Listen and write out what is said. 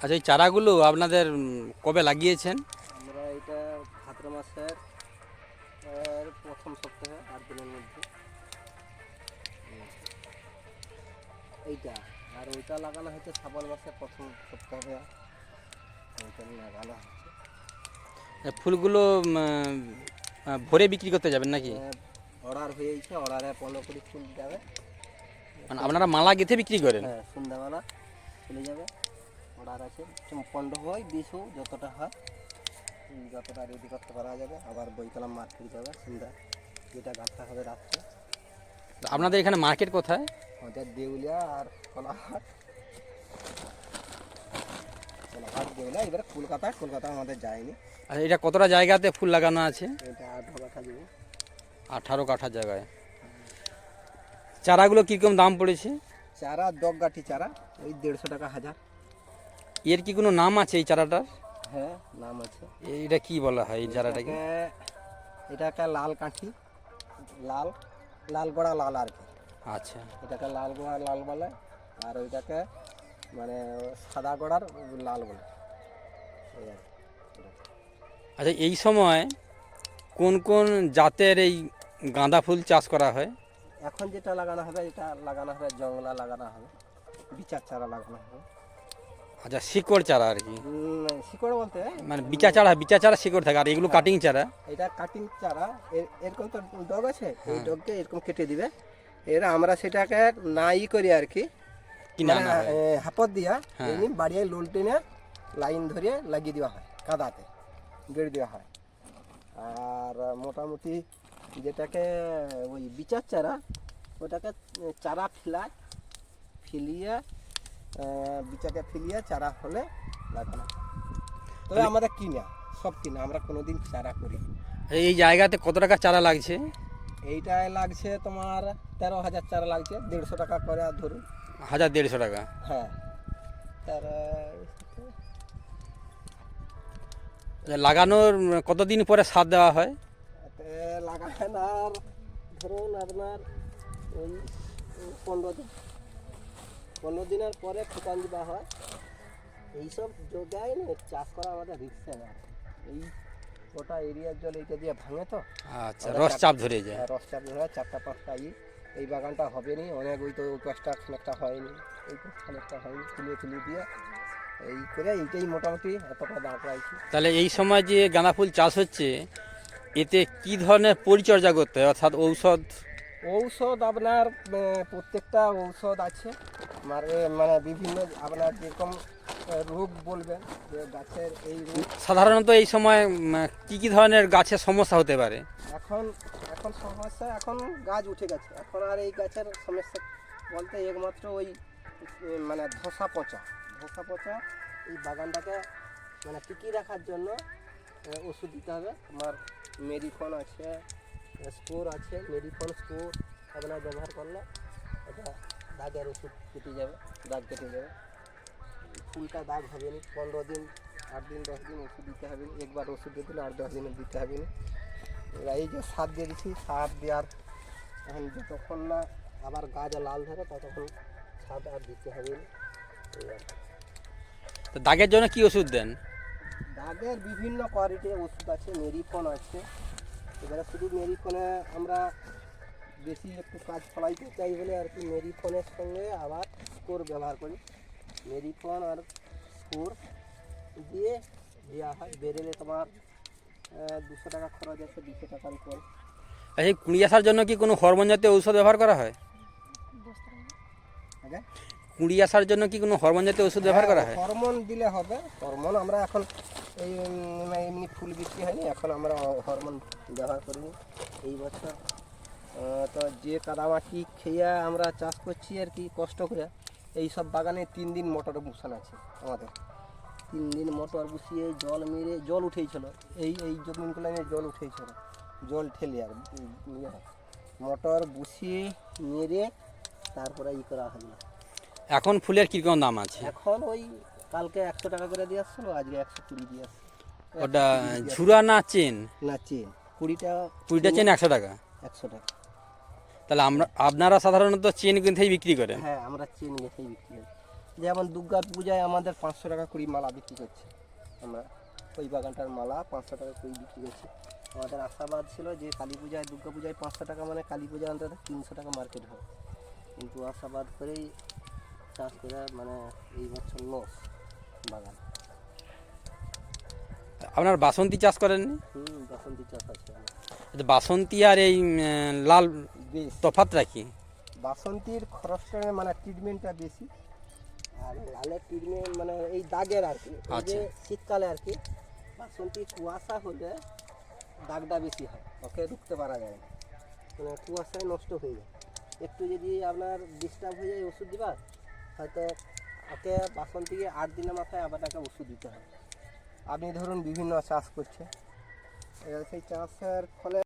আচ্ছা এই চারাগুলো আপনাদের কবে লাগিয়েছেন? আমরা এটা ভাদ্র মাসের প্রথম সপ্তাহে আট দিনের মধ্যে। এইটা আর ওইটা লাগানো হয়েছে শ্রাবণ মাসের প্রথম সপ্তাহে। ওইটা লাগানো হচ্ছে এ, ফুলগুলো ভরে বিক্রি করতে যাবেন নাকি? অর্ডার হয়েছে অর্ডারে পনেরো কুড়ি ফুল যাবে। মানে আপনারা মালা গেঁথে বিক্রি করেন? হ্যাঁ সন্ধ্যাবেলা চলে যাবে। অর্ডার আছে। পনেরো হয় বিশ হোক যতটা হয় যতটা রেডি করতে পারা যাবে। আবার বইতলা মার্কেট যাবে সন্ধ্যা যেটা গাঁথা হবে রাত্রে। আপনাদের এখানে মার্কেট কোথায়? আমাদের দেউলিয়া আর কোলাহাট কোলাহাট দেউলিয়া এবারে কলকাতা কলকাতা আমাদের যায়নি। আচ্ছা এটা কতটা জায়গাতে ফুল লাগানো আছে? এটা আট টাকা দেবো আঠারো কাঠা জায়গায়। চারাগুলো কীরকম দাম পড়েছে? চারা দগগাঠি চারা ওই দেড়শো টাকা হাজার। এর কি কোনো নাম আছে এই চারাটার? হ্যাঁ নাম আছে। এটা কি বলা হয় এই চারাটাকে? এটাকে এটাকে লাল কাঠি লাল লাল গোড়া লাল আর কি। আচ্ছা। এটাকে লাল গোড়া লাল বলে আর ওইটাকে মানে সাদা গোড়ার লাল বলে। আচ্ছা এই সময় কোন কোন জাতের এই গাঁদা ফুল চাষ করা হয়? এখন যেটা লাগানো হবে এটা লাগানো হবে জংলা লাগানো হবে বিচার চারা লাগানো হবে। আচ্ছা শিকড় চারা আর কি। শিকড় বলতে মানে বিচা চারা বিচা চারা শিকড় থাকে আর এগুলো কাটিং চারা। এটা কাটিং চারা এর- এরকম তো ডগ আছে এই হ্যাঁ। ডগকে এরকম কেটে দিবে। এর আমরা সেটাকে না ই করি আর কি। কিনে মানে, হয়? এ, হাপত দিয়া হ্যাঁ। এমনি বাড়িয়ে লোল টেনে লাইন ধরিয়ে লাগিয়ে দেওয়া হয় কাদাতে গেড়ে দেওয়া হয়। আর মোটামুটি যেটাকে ওই বিচার চারা ওটাকে চারা ফেলায় ফেলিয়ে বিচাকে ফেলিয়ে চারা হলে লাগানো। তবে আমাদের কিনা সব কিনা আমরা কোনোদিন চারা করি এই জায়গাতে কত টাকা চারা লাগছে? এইটায় লাগছে তোমার তেরো হাজার চারা লাগছে দেড়শো টাকা করে আর ধরুন। হাজার দেড়শো টাকা? হ্যাঁ। তার লাগানোর কতদিন পরে সার দেওয়া হয়? এতে লাগান আর ধরুন আপনার ওই পনেরো দিন। পনেরো দিনের পরে ফুটান দেওয়া হয়। এইসব যোগায় না চাষ করা আমাদের রিক্সে না। এই গোটা এরিয়ার জল এইটা দিয়ে ভাঙে তো। আচ্ছা রস চাপ ধরে যায়। রস চাপ ধরে চারটা পাঁচটা ই এই বাগানটা হবে নি। অনেক ওই তো ওই পাঁচটা খানিকটা হয়নি। এই পাঁচ খানিকটা হয়নি। তুলে তুলে দিয়ে এই করে এইটাই মোটামুটি এতটা দাঁড় পাইছি তাহলে এই সময় যে গাঁদা ফুল চাষ হচ্ছে এতে কি ধরনের পরিচর্যা করতে হয়? অর্থাৎ ঔষধ? ঔষধ আপনার প্রত্যেকটা ঔষধ আছে। মানে মানে বিভিন্ন আপনার যেরকম রোগ বলবেন যে গাছের এই রোগ সাধারণত এই সময় কি কি ধরনের গাছের সমস্যা হতে পারে? এখন এখন সমস্যা এখন গাছ উঠে গেছে। এখন আর এই গাছের সমস্যা বলতে একমাত্র ওই মানে ধসা পচা। ধসা পচা এই বাগানটাকে মানে টিকিয়ে রাখার জন্য ওষুধ দিতে হবে। আমার মেডিফোন আছে স্কোর আছে মেডিফোন স্কোর আপনার ব্যবহার করলে এটা দাগের ওষুধ কেটে যাবে দাগ কেটে যাবে। ফুলটা দাগ হবে না পনেরো দিন আট দিন দশ দিন ওষুধ দিতে হবে না একবার ওষুধ দিয়ে দিলে আট দশ দিনে দিতে হবে না। এবার এই যে সার দিয়ে দিচ্ছি সার দেওয়ার এখন যতক্ষণ না আবার গাছ লাল ধরে ততক্ষণ সার আর দিতে হবে না। তো দাগের জন্য কি ওষুধ দেন? দাগের বিভিন্ন কোয়ালিটির ওষুধ আছে মেরিফোন আছে। এবারে শুধু মেরিফোনে আমরা বেশি একটু কাজ ফলাইতে চাই বলে আর কি মেরিফোনের সঙ্গে আবার স্কোর ব্যবহার করি। মেরিফোন আর স্কোর দিয়ে দেওয়া হয়। বেরেলে তোমার দুশো টাকা খরচ আছে দুশো টাকার উপর। আর এই কুঁড়ি আসার জন্য কি কোনো হরমোন জাতীয় ঔষধ ব্যবহার করা হয়? আগে? কুঁড়ি আসার জন্য কি কোনো হরমোন জাতীয় ওষুধ ব্যবহার করা হয়? হরমোন দিলে হবে। হরমোন আমরা এখন এই উম, এমনি ফুল বিক্রি হয়নি এখন আমরা হরমোন ব্যবহার করিনি এই বছর আহ, তো যে কাদামাটি খেয়ে আমরা চাষ করছি আর কি কষ্ট করে এই সব বাগানে তিন দিন মোটর বসানো আছে আমাদের। তিন দিন মোটর বসিয়ে জল মেরে জল উঠেছিল। এই এই জমিনগুলো জল উঠেছিল। জল ঠেলে আর মোটর বসিয়ে মেরে তারপরে ই করা হলো। এখন ফুলের কীরকম দাম আছে? এখন ওই কালকে একশো টাকা করে দিয়ে আসছিল আজকে একশো কুড়ি দিয়ে আসছে। ওটা ঝুরা না চেন? না চেন। কুড়িটা কুড়িটা চেন একশো টাকা? একশো টাকা। তাহলে আমরা আপনারা সাধারণত চেন গেঁথেই বিক্রি করেন? হ্যাঁ আমরা চেন গেঁথেই বিক্রি করি। যেমন দুর্গা পূজায় আমাদের পাঁচশো টাকা কুড়ি মালা বিক্রি করছি। আমরা ওই বাগানটার মালা পাঁচশো টাকা কুড়ি বিক্রি করছি। আমাদের আশাবাদ ছিল যে কালী পূজায় দুর্গা পূজায় পাঁচশো টাকা মানে কালী পূজায় অন্তত তিনশো টাকা মার্কেট হয়। কিন্তু আশাবাদ করেই চাষ করে মানে এই বছর লস বাগান। আপনার বাসন্তী চাষ করেননি? হুম বাসন্তী চাষ আছে। বাসন্তী আর এই লাল বেশ। তফাত রাখি। বাসন্তীর খরচটা মানে ট্রিটমেন্টটা বেশি। আর লালের ট্রিটমেন্ট মানে এই দাগের আর কি। এই যে আচ্ছা। শীতকালে আর কি বাসন্তী কুয়াশা হলে দাগটা বেশি হয়। ওকে রুখতে পারা যায় না। মানে কুয়াশায় নষ্ট হয়ে যায়। একটু যদি আপনার ডিস্টার্ব হয়ে যায় ওষুধ দিবা হয়তো ওকে বাসন্তীকে আট দিনের মাথায় আবার একটা ওষুধ দিতে হবে। আপনি ধরুন বিভিন্ন চাষ করছে সেই চাষের ফলে